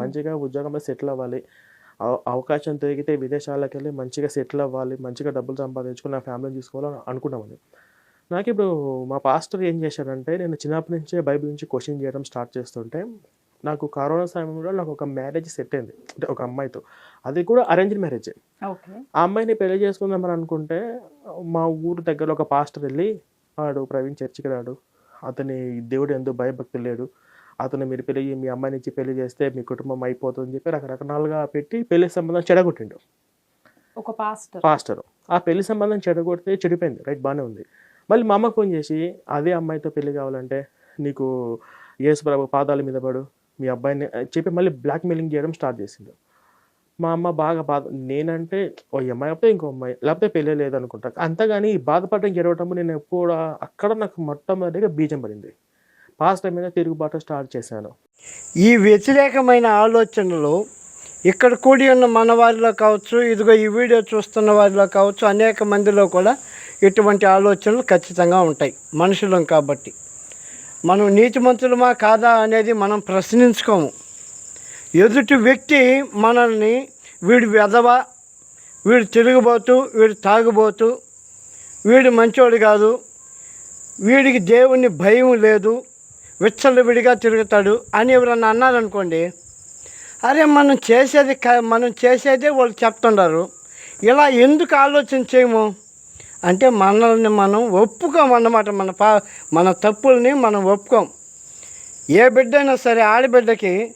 మంచిగా ఉద్యోగంలో సెటిల్ అవ్వాలి. అవ- అవకాశం దొరికితే విదేశాలకు వెళ్ళి మంచిగా సెటిల్ అవ్వాలి మంచిగా డబ్బులు సంపాదించుకుని నా ఫ్యామిలీని చూసుకోవాలని అనుకున్నామని నాకు ఇప్పుడు మా పాస్టర్ ఏం చేశాడంటే నేను చిన్నప్పటి నుంచే బైబిల్ నుంచి క్వశ్చన్ చేయడం స్టార్ట్ చేస్తుంటే నాకు కరోనా సమయంలో నాకు ఒక మ్యారేజ్ సెట్ అయింది. అంటే ఒక అమ్మాయితో. అది కూడా అరేంజ్డ్ మ్యారేజ్ ఆ అమ్మాయిని పెళ్ళి చేసుకుందామని అనుకుంటే మా ఊరు దగ్గర ఒక పాస్టర్ వెళ్ళి వాడు ప్రవీణ్ చర్చికి రాడు. అతని దేవుడు ఎందుకు భయభక్తి లేడు. అతను మీరు పెళ్ళి మీ అమ్మాయిని ఇచ్చి పెళ్ళి చేస్తే మీ కుటుంబం అయిపోతుందని చెప్పి రకరకాలుగా పెట్టి పెళ్ళి సంబంధం చెడగొట్టిండు. ఒక పాస్టర్. పాస్టర్. ఆ పెళ్ళి సంబంధం చెడగొడితే చెడిపోయింది. రైట్ బాగానే ఉంది. మళ్ళీ మా అమ్మకు ఫోన్ చేసి అదే అమ్మాయితో పెళ్ళి కావాలంటే నీకు యేసు ప్రభు పాదాల మీద పడు మీ అబ్బాయిని చెప్పి మళ్ళీ బ్లాక్ మెయిలింగ్ చేయడం స్టార్ట్ చేసిండు. మా అమ్మ బాగా బాధ నేనంటే ఓ అమ్మాయి లేకపోతే ఇంకో అమ్మాయి లేకపోతే పెళ్ళే లేదనుకుంటా. అంతగాని ఈ బాధపడడం గెలవటం నేను ఎప్పుడు అక్కడ నాకు మొట్టమొదటిగా బీజం పడింది. పాస్టర్ మీద తిరుగుబాటు స్టార్ట్ చేశాను. ఈ వ్యతిరేకమైన ఆలోచనలు ఇక్కడ కూడి ఉన్న మన వారిలో కావచ్చు ఇదిగో ఈ వీడియో చూస్తున్న వారిలో కావచ్చు అనేక మందిలో కూడా ఇటువంటి ఆలోచనలు ఖచ్చితంగా ఉంటాయి మనుషులం కాబట్టి. మనం నీతిమంతులమా కాదా అనేది మనం ప్రశ్నించుకోము. ఎదుటి వ్యక్తి మనల్ని వీడు వెధవ వీడు తిరుగుబోతూ వీడు తాగుబోతూ వీడు మంచోడు కాదు వీడికి దేవుని భయం లేదు విచ్చలవిడిగా తిరుగుతాడు అని ఎవరన్నా అన్నారనుకోండి అరే మనం చేసేది మనం చేసేదే వాళ్ళు చెప్తుండారు. ఇలా ఎందుకు ఆలోచన చేయము? అంటే మనల్ని మనం ఒప్పుకోం అన్నమాట. మన పా మన తప్పుల్ని మనం ఒప్పుకోం ఏ బిడ్డ అయినా సరే ఆడబిడ్డకి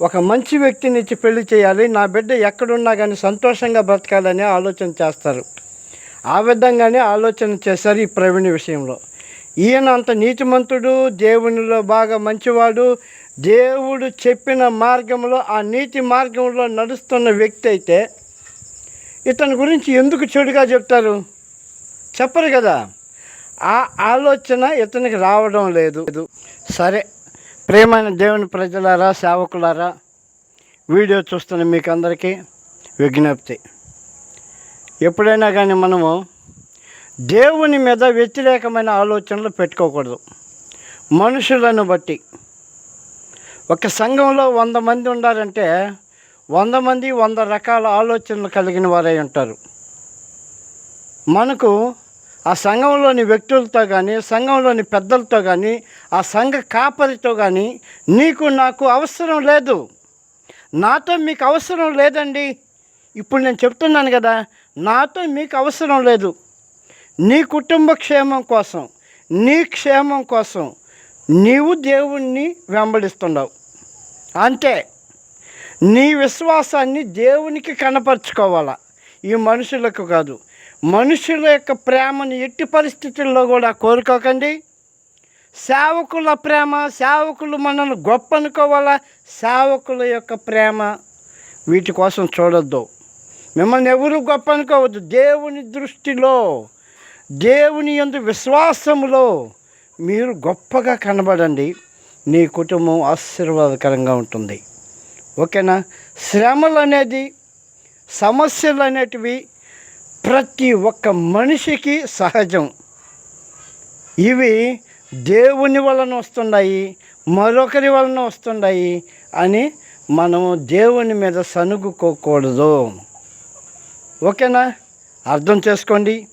ఒక మంచి వ్యక్తిని ఇచ్చి పెళ్ళి చేయాలి. నా బిడ్డ ఎక్కడున్నా కానీ సంతోషంగా బ్రతకాలని ఆలోచన చేస్తారు. ఆ విధంగానే ఆలోచన చేశారు ఈ ప్రవీణ్ విషయంలో. ఈయన అంత నీతిమంతుడు దేవునిలో బాగా మంచివాడు. దేవుడు చెప్పిన మార్గంలో ఆ నీతి మార్గంలో నడుస్తున్న వ్యక్తి అయితే ఇతని గురించి ఎందుకు చెడుగా చెప్తారు? చెప్పరు కదా. ఆ ఆలోచన ఇతనికి రావడం లేదు. సరే ప్రేమైన దేవుని ప్రజలారా సేవకులారా వీడియో చూస్తున్న మీకు అందరికీ విజ్ఞప్తి. ఎప్పుడైనా కానీ మనము దేవుని మీద వ్యతిరేకమైన ఆలోచనలు పెట్టుకోకూడదు. మనుషులను బట్టి. ఒక సంఘంలో వంద మంది ఉన్నారంటే వంద మంది వంద రకాల ఆలోచనలు కలిగిన వారై ఉంటారు. మనకు ఆ సంఘంలోని వ్యక్తులతో కానీ సంఘంలోని పెద్దలతో కానీ ఆ సంఘ కాపరితో కానీ నీకు నాకు అవసరం లేదు. నాతో మీకు అవసరం లేదండి. ఇప్పుడు నేను చెప్తున్నాను కదా నాతో మీకు అవసరం లేదు. నీ కుటుంబ క్షేమం కోసం నీ క్షేమం కోసం నీవు దేవుణ్ణి వెంబడిస్తున్నావు. అంటే నీ విశ్వాసాన్ని దేవునికి కనపరుచుకోవాలా? ఈ మనుషులకు కాదు. మనుషుల యొక్క ప్రేమను ఎట్టి పరిస్థితుల్లో కూడా కోరుకోకండి. సేవకుల ప్రేమ సేవకులు మనల్ని గొప్ప అనుకోవాలా సేవకుల యొక్క ప్రేమ వీటి కోసం చూడొద్దు. మిమ్మల్ని ఎవరు గొప్ప అనుకోవద్దు దేవుని దృష్టిలో దేవుని యందు విశ్వాసములో మీరు గొప్పగా కనబడండి. నీ కుటుంబం ఆశీర్వాదకరంగా ఉంటుంది. ఓకేనా? శ్రమలు అనేది సమస్యలు అనేటివి ప్రతి ఒక్క మనిషికి సహజం. ఇవి దేవుని వలన వస్తున్నాయి మరొకరి వలన వస్తున్నాయి అని మనము దేవుని మీద సనుగుకోకూడదు ఓకేనా? అర్థం చేసుకోండి.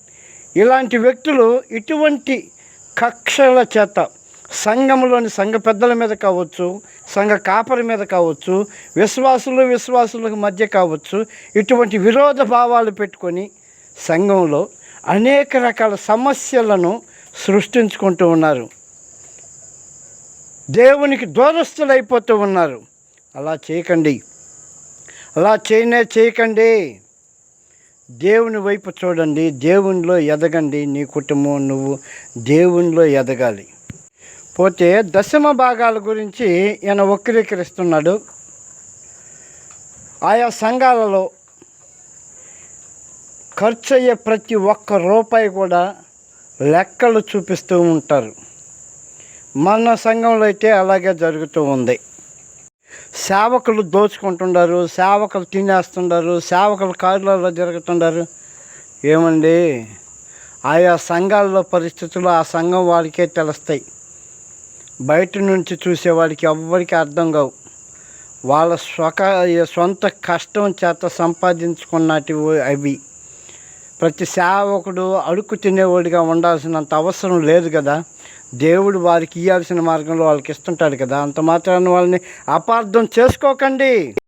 ఇలాంటి వ్యక్తులు ఇటువంటి కక్షల చేత సంఘంలోని సంఘ పెద్దల మీద కావచ్చు సంఘ కాపరి మీద కావచ్చు విశ్వాసులు విశ్వాసులకు మధ్య కావచ్చు ఇటువంటి విరోధ భావాలు పెట్టుకొని సంఘంలో అనేక రకాల సమస్యలను సృష్టించుకుంటూ ఉన్నారు. దేవునికి దూరస్తులైపోతూ ఉన్నారు. అలా చేయకండి. అలా చేయనే చేయకండి. దేవుని వైపు చూడండి దేవునిలో ఎదగండి నీ కుటుంబం నువ్వు దేవునిలో ఎదగాలి. పోతే దశమ భాగాల గురించి ఈయన వక్రీకరిస్తున్నాడు. ఆయా సంఘాలలో ఖర్చు అయ్యే ప్రతి ఒక్క రూపాయి కూడా లెక్కలు చూపిస్తూ ఉంటారు. మన సంఘంలో అయితే అలాగే జరుగుతూ ఉంది. సేవకులు దోచుకుంటున్నారు సేవకులు తినేస్తున్నారు సేవకులు కారులలో జరుగుతున్నారు ఏమండి? ఆయా సంఘాల్లో పరిస్థితులు ఆ సంఘం వాడికే తెలుస్తాయి. బయట నుంచి చూసేవాడికి ఎవ్వరికి అర్థం కావు. వాళ్ళ స్వక సొంత కష్టం చేత సంపాదించుకున్నటి అవి. ప్రతి సేవకుడు అడుక్కు తినేవాడిగా ఉండాల్సినంత అవసరం లేదు కదా. దేవుడు వారికి ఇవ్వాల్సిన మార్గంలో వాళ్ళకి ఇస్తుంటాడు కదా. అంత మాత్రాన్ని వాళ్ళని అపార్థం చేసుకోకండి.